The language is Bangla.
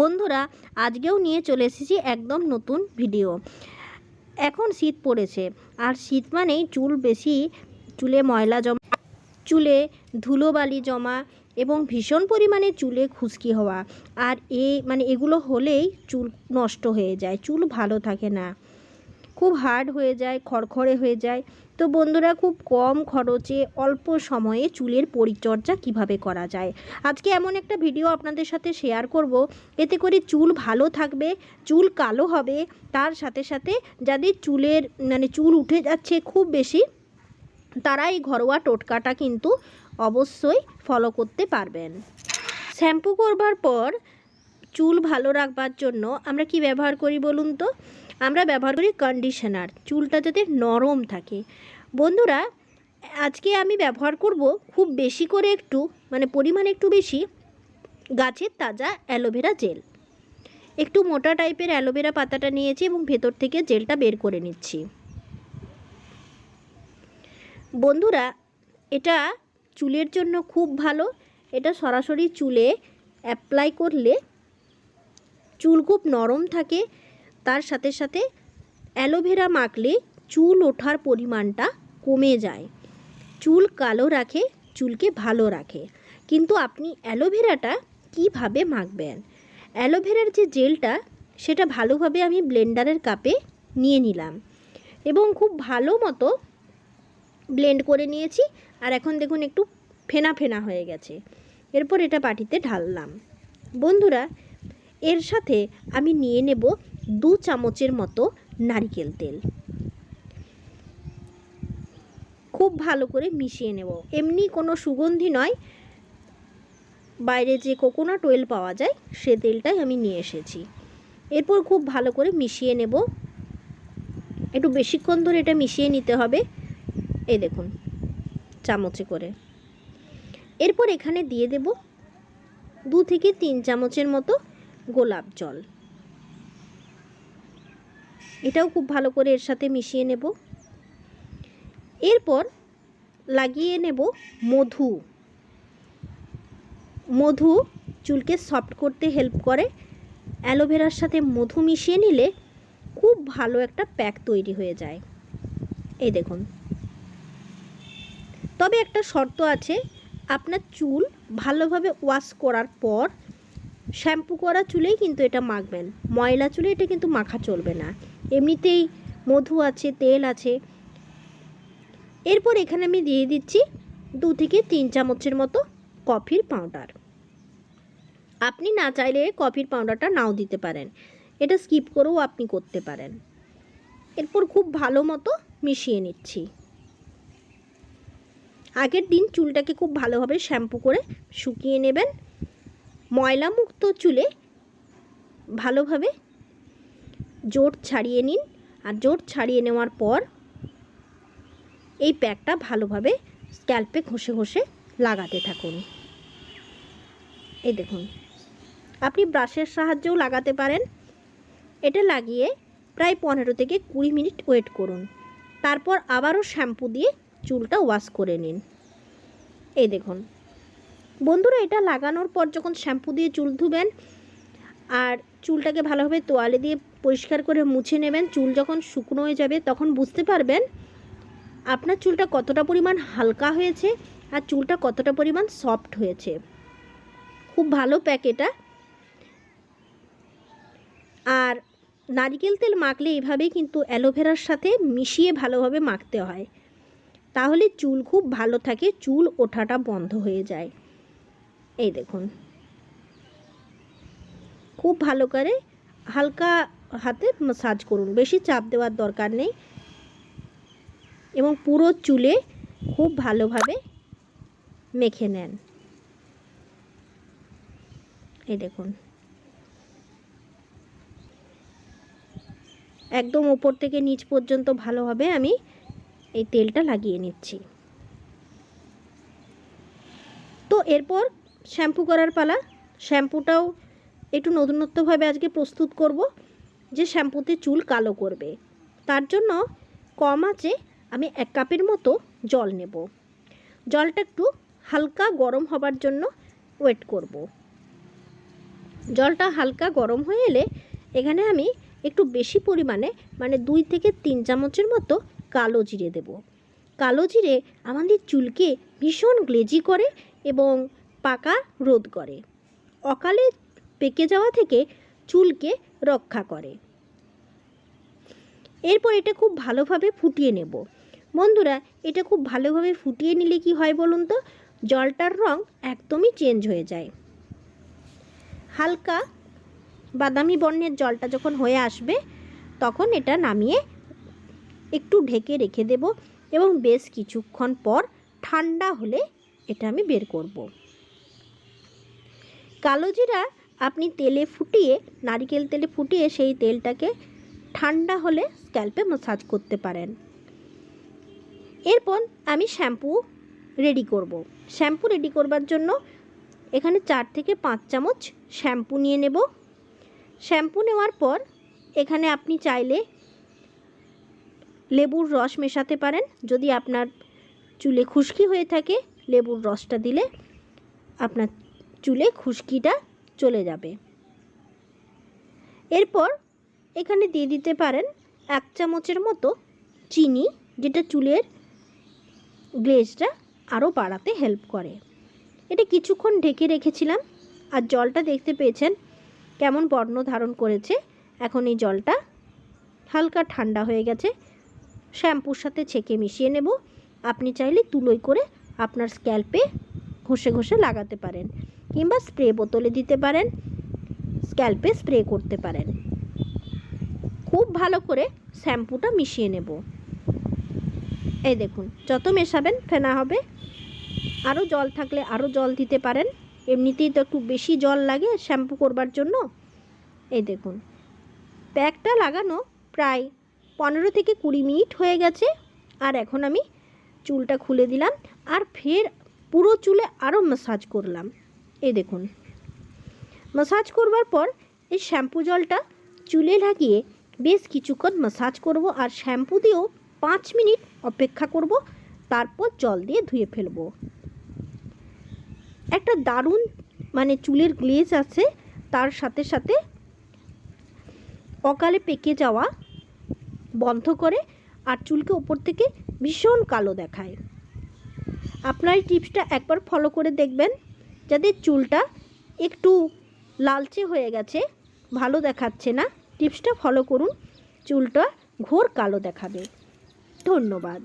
বন্ধুরা, আজকেও নিয়ে চলে এসেছি একদম নতুন ভিডিও এখন শীত পড়েছে, আর শীত মানেই চুল বেশি, চুলে ময়লা জমা, চুলে ধুলোবালি জমা এবং ভীষণ পরিমাণে চুলে খুশকি হওয়া। আর এ মানে এগুলো হলেই চুল নষ্ট হয়ে যায়, চুল ভালো থাকে না। খুব হার্ড হয়ে যায়, খড়খড়ে হয়ে যায়। তো বন্ধুরা, খুব কম খরচে, অল্প সময়ে চুলের পরিচর্যা কীভাবে করা যায়? আজকে এমন একটা ভিডিও আপনাদের সাথে শেয়ার করব। এতে করে চুল ভালো থাকবে, চুল কালো হবে। তার সাথে সাথে যাদের চুলের মানে চুল উঠে যাচ্ছে খুব বেশি, তারা এই ঘরোয়া টোটকাটা কিন্তু অবশ্যই ফলো করতে পারবেন। শ্যাম্পু করবার পর চুল ভালো রাখবার জন্য আমরা কি ব্যবহার করি বলুন তো? আমরা ব্যবহার করি কন্ডিশনার চুলটা যাতে নরম থাকে। বন্ধুরা, আজকে আমি ব্যবহার করব খুব বেশি করে একটু মানে পরিমাণ একটু বেশি, গাছের তাজা অ্যালোভেরা জেল। একটু মোটা টাইপের অ্যালোভেরা পাতাটা নিয়েছি এবং ভেতর থেকে জেলটা বের করে নিচ্ছি। বন্ধুরা, এটা চুলের জন্য খুব ভালো। এটা সরাসরি চুলে অ্যাপ্লাই করলে চুল খুব নরম থাকে। তার সাথে সাথে অ্যালোভেরা মাখলে চুল ওঠার পরিমাণটা কমে যায়। চুল কালো রাখে, চুলকে ভালো রাখে। কিন্তু আপনি অ্যালোভেরাটা কীভাবে মাখবেন? অ্যালোভেরার যে জেলটা, সেটা ভালোভাবে আমি ব্লেন্ডারের কাপে নিয়ে নিলাম এবং খুব ভালো মতো ব্লেন্ড করে নিয়েছি। আর এখন দেখুন, একটু ফেনা ফেনা হয়ে গেছে। এরপর এটা বাটিতে ঢাললাম। বন্ধুরা, এর সাথে আমি নিয়ে নেব দু চামচের মতো নারিকেল তেল। খুব ভালো করে মিশিয়ে নেব। এমনি কোনো সুগন্ধি নয়। বাইরে যে কোকোনাট অয়েল পাওয়া যায়, সে তেলটাই আমি নিয়ে এসেছি। এরপর খুব ভালো করে মিশিয়ে নেব। একটু বেশিক্ষণ ধরে এটা মিশিয়ে নিতে হবে। এই দেখুন, চামচে করে। এরপর এখানে দিয়ে দেব দু থেকে তিন চামচের মতো গোলাপ জল। এটাও খুব ভালো করে এর সাথে মিশিয়ে নেব। এরপর লাগিয়ে নেব মধু। মধু চুলকে সফট করতে হেল্প করে। অ্যালোভেরার সাথে মধু মিশিয়ে নিলে খুব ভালো একটা প্যাক তৈরি হয়ে যায়। এই দেখুন। তবে একটা শর্ত আছে, আপনার চুল ভালোভাবে ওয়াশ করার পর শ্যাম্পু করা চুলেই কিন্তু এটা মাখবেন। ময়লা চুলে এটা কিন্তু মাখা চলবে না। এমনিতেই মধু আছে, তেল আছে। এরপর এখানে আমি দিয়ে দিচ্ছি দু থেকে তিন চামচের মতো কফির পাউডার। আপনি না চাইলে কফির পাউডারটা নাও দিতে পারেন। এটা স্কিপ করেও আপনি করতে পারেন। এরপর খুব ভালো মতো মিশিয়ে নিচ্ছি। আগের দিন চুলটাকে খুব ভালোভাবে শ্যাম্পু করে শুকিয়ে নেবেন। ময়লামুক্ত চুলে ভালোভাবে জোট ছাড়িয়ে নিন। আর জোট ছাড়িয়ে নেওয়ার পর এই প্যাকটা ভালোভাবে স্ক্যাল্পে ঘষে ঘষে লাগাতে থাকুন। এই দেখুন, আপনি ব্রাশের সাহায্যেও লাগাতে পারেন। এটা লাগিয়ে প্রায় পনেরো থেকে কুড়ি মিনিট ওয়েট করুন। তারপর আবারও শ্যাম্পু দিয়ে চুলটা ওয়াশ করে নিন। এই দেখুন, বন্ধুরা, এটা লাগানোর পর যখন শ্যাম্পু দিয়ে চুল ধুবেন আর চুলটাকে ভালোভাবে তোয়ালে দিয়ে পরিষ্কার করে মুছে নেবেন। চুল যখন শুকনো হয়ে যাবে তখন বুঝতে পারবেন আপনার চুলটা কতটা পরিমাণ হালকা হয়েছে আর চুলটা কতটা পরিমাণ সফট হয়েছে। খুব ভালো প্যাক এটা। আর নারিকেল তেল মাখলে এইভাবেই কিন্তু অ্যালোভেরার সাথে মিশিয়ে ভালোভাবে মাখতে হয়। তাহলে চুল খুব ভালো থাকে, চুল ওঠাটা বন্ধ হয়ে যায়। এই দেখুন। খুব ভালো করে হালকা হাতে মাসাজ করুন। বেশি চাপ দেওয়ার দরকার নেই। এবং পুরো চুলে খুব ভালোভাবে মেখে নেন। এই দেখুন। একদম ওপর থেকে নিচ পর্যন্ত ভালোভাবে আমি এই তেলটা লাগিয়ে নিচ্ছি। তো এরপর শ্যাম্পু করার পালা। শ্যাম্পুটাও একটু নতুনত্বভাবে আজকে প্রস্তুত করব যে শ্যাম্পুতে চুল কালো করবে। তার জন্য কম আছে আমি এক কাপের মতো জল নেব। জলটা একটু হালকা গরম হবার জন্য ওয়েট করব। জলটা হালকা গরম হয়ে এলে এখানে আমি একটু বেশি পরিমাণে মানে দুই থেকে তিন চামচের মতো কালো জিরে দেব। কালো জিরে আমাদের চুলকে ভীষণ গ্লেজি করে এবং পাকা রোধ করে। অকালে পেকে যাওয়া থেকে চুলকে রক্ষা করে। এরপর এটা খুব ভালোভাবে ফুটিয়ে নেব। বন্ধুরা, এটা খুব ভালোভাবে ফুটিয়ে নিলে কি হয় বলুন তো? জলটার রং একদমই চেঞ্জ হয়ে যায়। হালকা বাদামি বর্ণের জলটা যখন হয়ে আসবে, তখন এটা নামিয়ে একটু ঢেকে রেখে দেব এবং বেশ কিছুক্ষণ পর ঠান্ডা হলে এটা আমি বের করব। কালো জিরা আপনি তেলে ফুটিয়ে, নারিকেল তেলে ফুটিয়ে সেই তেলটাকে ঠান্ডা হলে স্ক্যাল্পে ম্যাসাজ করতে পারেন। এরপর আমি শ্যাম্পু রেডি করব। শ্যাম্পু রেডি করবার জন্য এখানে চার থেকে পাঁচ চামচ শ্যাম্পু নিয়ে নেব। শ্যাম্পু নেওয়ার পর এখানে আপনি চাইলে লেবুর রস মেশাতে পারেন। যদি আপনার চুলে খুশকি হয়ে থাকে, লেবুর রসটা দিলে আপনার চুলে খুশকিটা চলে যাবে। এরপর এখানে দিয়ে দিতে পারেন এক চামচের মতো চিনি, যেটা চুলের গ্লেজটা আরও বাড়াতে হেল্প করে। এটা কিছুক্ষণ ঢেকে রেখেছিলাম, আর জলটা দেখতে পেয়েছেন কেমন বর্ণ ধারণ করেছে। এখন এই জলটা হালকা ঠান্ডা হয়ে গেছে। শ্যাম্পুর সাথে ছেঁকে মিশিয়ে নেব। আপনি চাইলে তুলোই করে আপনার স্ক্যাল্পে ঘষে ঘষে লাগাতে পারেন। কিংবা স্প্রে বোতলে দিতে পারেন, স্ক্যাল্পে স্প্রে করতে পারেন। খুব ভালো করে শ্যাম্পুটা মিশিয়ে নেব। এই দেখুন, যত মেশাবেন ফেনা হবে। আরও জল থাকলে আরও জল দিতে পারেন। এমনিতেই তো একটু বেশি জল লাগে শ্যাম্পু করবার জন্য। এই দেখুন, প্যাকটা লাগানো প্রায় পনেরো থেকে কুড়ি মিনিট হয়ে গেছে। আর এখন আমি চুলটা খুলে দিলাম। আর ফের পুরো চুলে আরও ম্যাসাজ করলাম। এই দেখুন। ম্যাসাজ করবার পর এই শ্যাম্পু জলটা চুলে লাগিয়ে বেশ কিছুক্ষণ ম্যাসাজ করব আর শ্যাম্পু দিয়েও পাঁচ মিনিট অপেক্ষা করব, তারপর জল দিয়ে ধুয়ে ফেলব। একটা দারুণ মানে চুলের গ্লেজ আছে, তার সাথে সাথে অকালে পেকে যাওয়া বন্ধ করে আর চুলকে ওপর থেকে ভীষণ কালো দেখায়। আপনার এই টিপসটা একবার ফলো করে দেখবেন। যাদের চুলটা একটু লালচে হয়ে গেছে, ভালো দেখাচ্ছে না টিপসটা ফলো করুন। চুলটা ঘোর কালো দেখাবে। ধন্যবাদ।